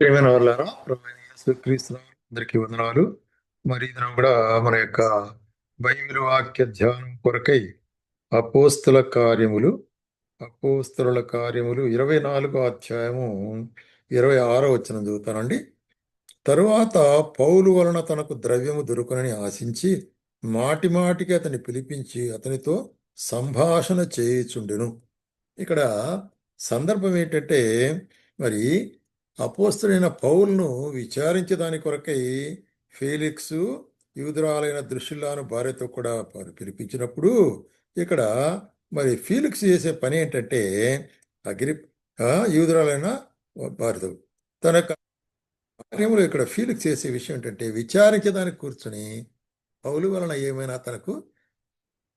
ప్రేమైన వాళ్ళారా క్రీస్తు అందరికీ వందనాలు. మరి ఇదనం కూడా మన యొక్క బైబిల్ వాక్య ధ్యానం కొరకై అపోస్తుల కార్యములు అపోస్తుల కార్యములు ఇరవై నాలుగో అధ్యాయము ఇరవై ఆరో వచ్చిన చదువుతానండి. తరువాత పౌలు వలన తనకు ద్రవ్యము దొరుకునని ఆశించి మాటి మాటికి అతన్ని పిలిపించి అతనితో సంభాషణ చేయుచుండెను. ఇక్కడ సందర్భం ఏంటంటే మరి అపోస్తుడైన పౌల్ను విచారించడాని కొరకై ఫేలిక్స్ యూదురాలైన దృశ్యులాను భార్యతో కూడా వారు పిలిపించినప్పుడు ఇక్కడ మరి ఫీలిక్స్ చేసే పని ఏంటంటే అగ్రి యూదురాలైన భార్యతో తన కార్యములు ఇక్కడ ఫీలిక్స్ చేసే విషయం ఏంటంటే విచారించడానికి కూర్చొని పౌలు వలన ఏమైనా తనకు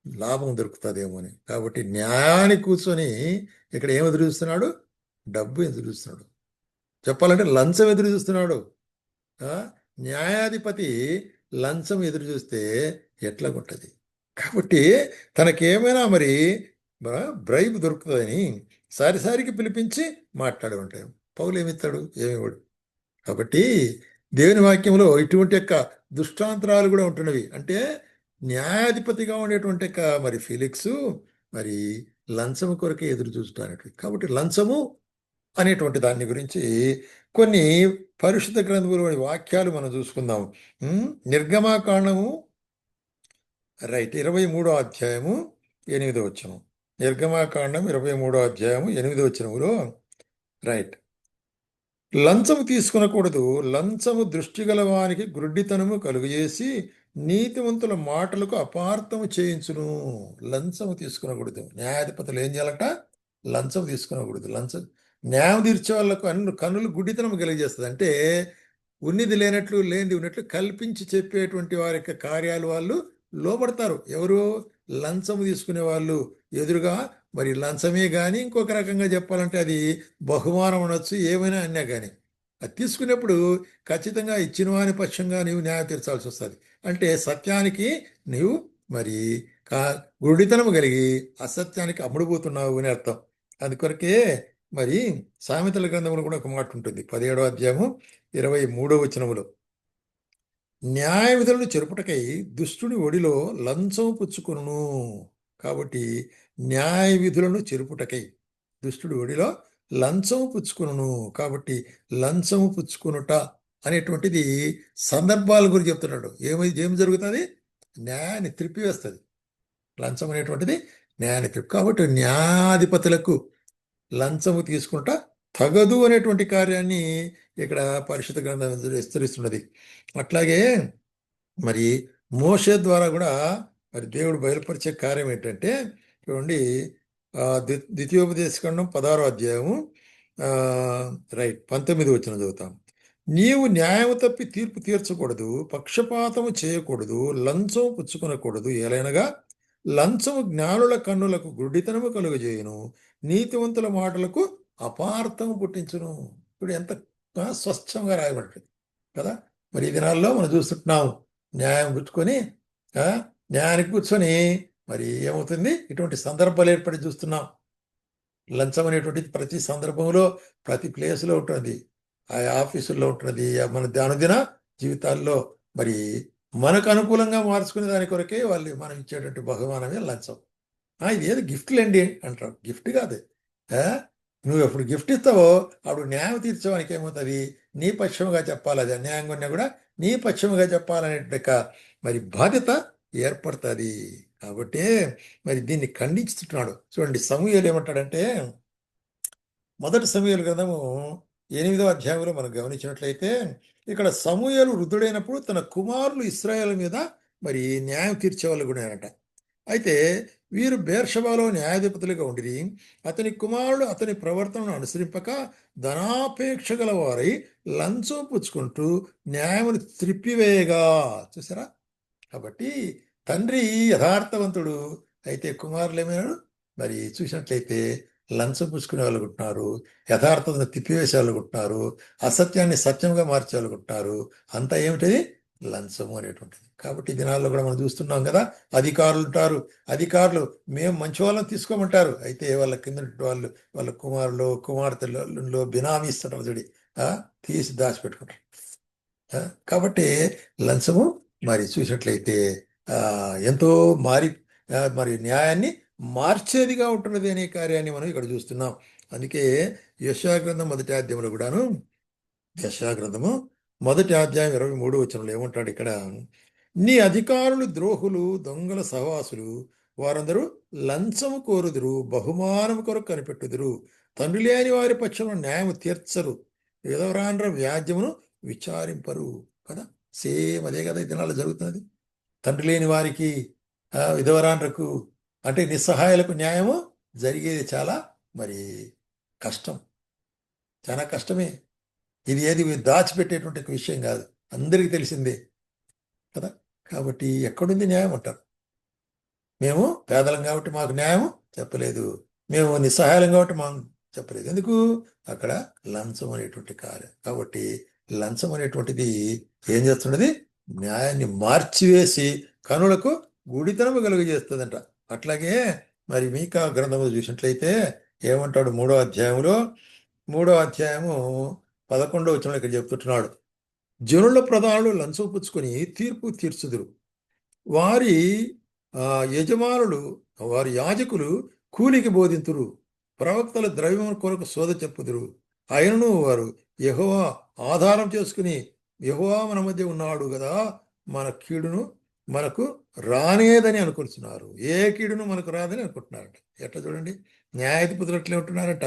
లాభం దొరుకుతుందేమో అని. కాబట్టి న్యాయాన్ని కూర్చొని ఇక్కడ ఏం ఎదురు చూస్తున్నాడు? డబ్బు ఎదురు చూస్తున్నాడు. చెప్పాలంటే లంచం ఎదురు చూస్తున్నాడు. న్యాయాధిపతి లంచం ఎదురు చూస్తే ఎట్లాగుంటుంది కాబట్టి తనకేమైనా మరి బ్రైబ్ దొరుకుతుందని సారిసారికి పిలిపించి మాట్లాడి ఉంటాయి పౌలు ఏమిస్తాడు ఏమివాడు కాబట్టి దేవుని వాక్యంలో ఇటువంటి యొక్క దుష్టాంతరాలు కూడా ఉంటున్నవి. అంటే న్యాయాధిపతిగా ఉండేటువంటి యొక్క మరి ఫిలిక్స్ మరి లంచము కొరకే ఎదురు చూస్తానట్టు కాబట్టి లంచము అనేటువంటి దాన్ని గురించి కొన్ని పరిశుద్ధ గ్రంథములోని వాక్యాలు మనం చూసుకుందాం నిర్గమాకాండము రైట్ ఇరవై మూడో అధ్యాయము ఎనిమిదో వచ్చను నిర్గమాకాండం ఇరవై మూడో అధ్యాయము ఎనిమిదో వచ్చినములో రైట్. లంచము తీసుకునకూడదు లంచము దృష్టి గలవానికి గుడ్డితనము కలుగజేసి నీతివంతుల మాటలకు అపార్థము చేయించును. లంచము తీసుకునకూడదు. న్యాయాధిపతులు ఏం చేయాలట? లంచం తీసుకునకూడదు. లంచం న్యాయం తీర్చే వాళ్ళకు అన్ను కన్నులు గుడ్డితనం కలిగజేస్తుంది. అంటే ఉన్నది లేనట్లు లేనిది ఉన్నట్లు కల్పించి చెప్పేటువంటి వారి యొక్క కార్యాలు వాళ్ళు లోపడతారు ఎవరు లంచము తీసుకునే వాళ్ళు ఎదురుగా మరి లంచమే కానీ ఇంకొక రకంగా చెప్పాలంటే అది బహుమానం అనొచ్చు ఏమైనా అన్నా కానీ అది తీసుకునేప్పుడు ఖచ్చితంగా ఇచ్చినవాని పక్షంగా నీవు న్యాయం తీర్చాల్సి వస్తుంది. అంటే సత్యానికి నీవు మరి కా గుడితనం కలిగి అసత్యానికి అమ్ముడుపోతున్నావు అని అర్థం. అందుకొరకే మరి సామెతల గ్రంథంలో కూడా ఒక మాట ఉంటుంది. పదిహేడో అధ్యాయము ఇరవై మూడో వచనములో. న్యాయ విధులను చెరుపుటకై దుష్టుని ఒడిలో లంచం పుచ్చుకొను కాబట్టి న్యాయ విధులను చెరుపుటకై దుష్టుడి ఒడిలో లంచము పుచ్చుకును కాబట్టి లంచము పుచ్చుకునుట అనేటువంటిది సందర్భాల గురించి చెప్తున్నాడు. ఏమై ఏం జరుగుతుంది? న్యాయాన్ని త్రిప్పివేస్తుంది. లంచం అనేటువంటిది న్యాయాన్ని త్రిప్పి కాబట్టి న్యాయాధిపతులకు లంచము తీసుకుంటా తగదు అనేటువంటి కార్యాన్ని ఇక్కడ పరిషత్ గ్రంథం విస్తరిస్తున్నది. అట్లాగే మరి మోసే ద్వారా కూడా మరి దేవుడు బయలుపరిచే కార్యం ఏంటంటే చూడండి ద్వితీయోపదేశఖండం పదహారో అధ్యాయము రైట్ పంతొమ్మిది వచ్చిన చదువుతాం. నీవు న్యాయం తప్పి తీర్పు తీర్చకూడదు పక్షపాతము చేయకూడదు లంచం పుచ్చుకొనకూడదు ఏలైనగా లంచము జ్ఞానుల కన్నులకు గుడ్డితనము కలుగజేయును నీతివంతుల మాటలకు అపార్థము పుట్టించును. ఇప్పుడు ఎంత స్వచ్ఛంగా రాయబడుతుంది కదా. మరి ఈ దినాల్లో మనం చూస్తుంటున్నాం న్యాయం పుచ్చుకొని న్యాయానికి కూర్చొని మరి ఏమవుతుంది? ఇటువంటి సందర్భాలు ఏర్పడి చూస్తున్నాం. లంచం అనేటువంటిది ప్రతి సందర్భంలో ప్రతి ప్లేస్లో ఉంటుంది. ఆ ఆఫీసుల్లో ఉంటున్నది మన అనుదిన జీవితాల్లో. మరి మనకు అనుకూలంగా మార్చుకునే దాని కొరకే వాళ్ళు మనం ఇచ్చేటువంటి బహుమానమే లంచం. ఇది ఏదో గిఫ్ట్లేండి అంటారు. గిఫ్ట్ కాదు. నువ్వు ఎప్పుడు గిఫ్ట్ ఇస్తావో అప్పుడు న్యాయం తీర్చడానికి ఏమవుతుంది నీ పక్షముగా చెప్పాలి. అది అన్యాయంగా ఉన్నా కూడా నీ పక్షముగా చెప్పాలనే మరి బాధ్యత ఏర్పడుతుంది. కాబట్టి మరి దీన్ని ఖండించుతున్నాడు. చూడండి సమూహలు ఏమంటాడంటే మొదటి సమూహలు గ్రంథము ఎనిమిదో అధ్యాయంలో మనం గమనించినట్లయితే ఇక్కడ సమూహలు వృద్ధుడైనప్పుడు తన కుమారులు ఇస్రాయల్ మీద మరి న్యాయం తీర్చేవాళ్ళు కూడా అయితే వీరు బేర్షబాలో న్యాయాధిపతులుగా ఉండి అతని కుమారుడు అతని ప్రవర్తనను అనుసరింపక ధనాపేక్ష గల వారై లంచం పుచ్చుకుంటూ న్యాయమును త్రిప్పివేయగా. చూసారా? కాబట్టి తండ్రి యథార్థవంతుడు. అయితే కుమారులు ఏమైనాడు మరి చూసినట్లయితే లంచం పుచ్చుకునే యథార్థతను తిప్పివేసే అసత్యాన్ని సత్యంగా మార్చే అంతా ఏమిటది? లంచము అనేటువంటిది. కాబట్టి దినాల్లో కూడా మనం చూస్తున్నాం కదా అధికారులు ఉంటారు. అధికారులు మేము మంచి వాళ్ళని తీసుకోమంటారు. అయితే వాళ్ళ కింద వాళ్ళు వాళ్ళ కుమారులు కుమార్తెలలో బినామీ ఇస్తారు చూడి తీసి దాచిపెట్టుకుంటారు. కాబట్టి లంచము మరి చూసినట్లయితే ఎంతో మారి మరి న్యాయాన్ని మార్చేదిగా ఉంటున్నది అనే కార్యాన్ని మనం ఇక్కడ చూస్తున్నాం. అందుకే యశాగ్రంథం మొదటి అధ్యాయంలో కూడాను యశాగ్రంథము మొదటి అధ్యాయం ఇరవై మూడు వచనంలో ఏమంటాడు ఇక్కడ? నీ అధికారులు ద్రోహులు దొంగల సహవాసులు వారందరూ లంచము కోరుదురు బహుమానము కొరకు కనిపెట్టుదురు. తండ్రి లేని వారి పక్షంలో న్యాయము తీర్చరు. విధవరాండ్ర వ్యాజ్యమును విచారింపరు. కదా? సేమ్ అదే కదా ఈ దినాల్లో జరుగుతున్నది. తండ్రి లేని వారికి విధవరాండ్రకు అంటే నిస్సహాయాలకు న్యాయము జరిగేది చాలా మరి కష్టం. చాలా కష్టమే. ఇది ఏది దాచిపెట్టేటువంటి విషయం కాదు. అందరికీ తెలిసిందే కదా. కాబట్టి ఎక్కడుంది న్యాయం అంటారు. మేము పేదలం కాబట్టి మాకు న్యాయం చెప్పలేదు. మేము నిస్సహాయాలం కాబట్టి మాకు చెప్పలేదు. ఎందుకు? అక్కడ లంచం అనేటువంటి కార్యం. కాబట్టి లంచం అనేటువంటిది ఏం చేస్తున్నది? న్యాయాన్ని మార్చివేసి కనులకు గుడితనము కలుగజేస్తుందంట. అట్లాగే మరి మీకా గ్రంథము చూసినట్లయితే ఏమంటాడు మూడో అధ్యాయంలో? మూడో అధ్యాయము పదకొండో వచ్చిన ఇక్కడ చెప్తున్నాడు జనుల ప్రధానులు లంచం పుచ్చుకొని తీర్పు తీర్చుదురు. వారి యజమానులు వారి యాజకులు కూలికి బోధింతురు. ప్రవక్తల ద్రవ్యం కొరకు శోధ చెప్పుదురు. ఆయనను వారు యహోవా ఆధారం చేసుకుని యహోవా మన మధ్య ఉన్నాడు కదా మన కీడును మనకు రానేదని అనుకుంటున్నారు. ఏ కీడును మనకు రాదని అనుకుంటున్నారట. ఎట్లా చూడండి? న్యాయాధిపతులు ఎట్లా ఉంటున్నారట.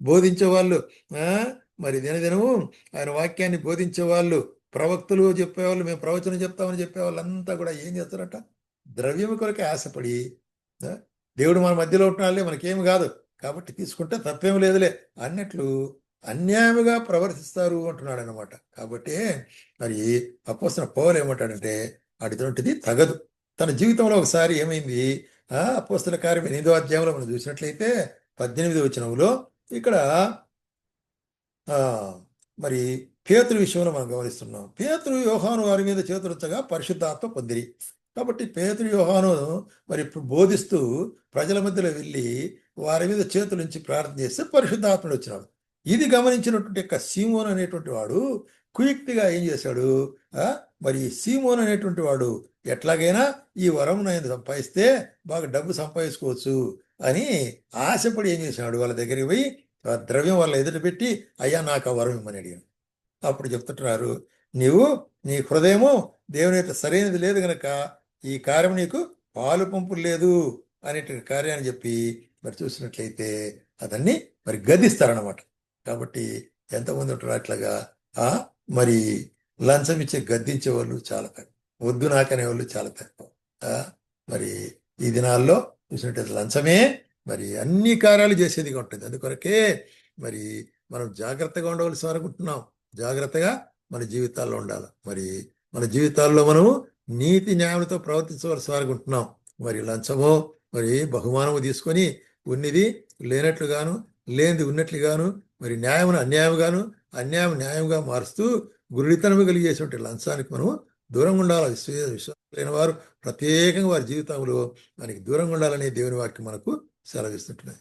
బోధించే వాళ్ళు మరి దినదినము ఆయన వాక్యాన్ని బోధించే వాళ్ళు ప్రవక్తలు చెప్పేవాళ్ళు మేము ప్రవచనం చెప్తామని చెప్పేవాళ్ళు అంతా కూడా ఏం చేస్తారట? ద్రవ్యం కొరకే ఆశపడి దేవుడు మన మధ్యలో ఉంటున్నాడులే మనకేమి కాదు. కాబట్టి తీసుకుంటే తప్పేం లేదులే అన్నట్లు అన్యాయముగా ప్రవర్తిస్తారు అంటున్నాడు అనమాట కాబట్టి మరి అప్పసిన పౌలు ఏమంటాడంటే అటువంటిది తగదు. తన జీవితంలో ఒకసారి ఏమైంది? ఆ అపోస్తుల కార్యం ఎనిమిదో అధ్యాయంలో మనం చూసినట్లయితే పద్దెనిమిది వచనంలో ఇక్కడ మరి పేతురు విషయంలో మనం గమనిస్తున్నాం. పేతురు యోహాను వారి మీద చేతులుచ్చగా పరిశుద్ధాత్మ పొందిరి. కాబట్టి పేతురు యోహాను మరి ఇప్పుడు బోధిస్తూ ప్రజల మధ్యలో వెళ్ళి వారి మీద చేతులుంచి ప్రార్థన చేస్తే పరిశుద్ధాత్ముడు వచ్చినాడు. ఇది గమనించినటువంటి యొక్క సీమోన్ అనేటువంటి వాడు కుయుక్తిగా ఏం చేశాడు? మరి సీమోన్ అనేటువంటి వాడు ఎట్లాగైనా ఈ వరం నేను సంపాదిస్తే బాగా డబ్బు సంపాదించుకోవచ్చు అని ఆశపడి ఏం చేశాడు? వాళ్ళ దగ్గరికి పోయి ఆ ద్రవ్యం వాళ్ళ ఎదుట పెట్టి అయ్యా నాకు ఆ వరం ఇమ్మని అడిగాను అప్పుడు చెప్తుంటున్నారు నీవు నీ హృదయము దేవుని యొక్క సరైనది లేదు గనక ఈ కార్యం నీకు పాలు పంపు లేదు అనేటువంటి కార్యాన్ని చెప్పి మరి చూసినట్లయితే అతన్ని మరి గదిస్తారనమాట కాబట్టి ఎంతమంది ఉంటారు అట్లాగా మరి లంచం ఇచ్చే గద్దించే వాళ్ళు చాలా తక్కువ. వద్దు నాకనే వాళ్ళు చాలా తక్కువ. మరి ఈ దినాల్లో చూసినట్టయితే లంచమే మరి అన్ని కార్యాలు చేసేదిగా ఉంటుంది అందుకొరకే మరి మనం జాగ్రత్తగా ఉండవలసి అనుకుంటున్నాం జాగ్రత్తగా మన జీవితాల్లో ఉండాలి. మరి మన జీవితాల్లో మనము నీతి న్యాయంతో ప్రవర్తించవలసి అనుకుంటున్నాం మరి లంచమో మరి బహుమానము తీసుకొని ఉన్నది లేనట్లుగాను లేనిది ఉన్నట్లుగాను మరి న్యాయమును అన్యాయంగాను అన్యాయం న్యాయంగా మారుస్తూ గురితనము కలిగేటువంటి లంచానికి మనం దూరంగా ఉండాలి. విశ్వ విశ్వాసమైన వారు ప్రత్యేకంగా వారి జీవితంలో మనకి దూరంగా ఉండాలనే దేవుని వాక్యం మనకు సెలవిస్తుంటున్నాయి.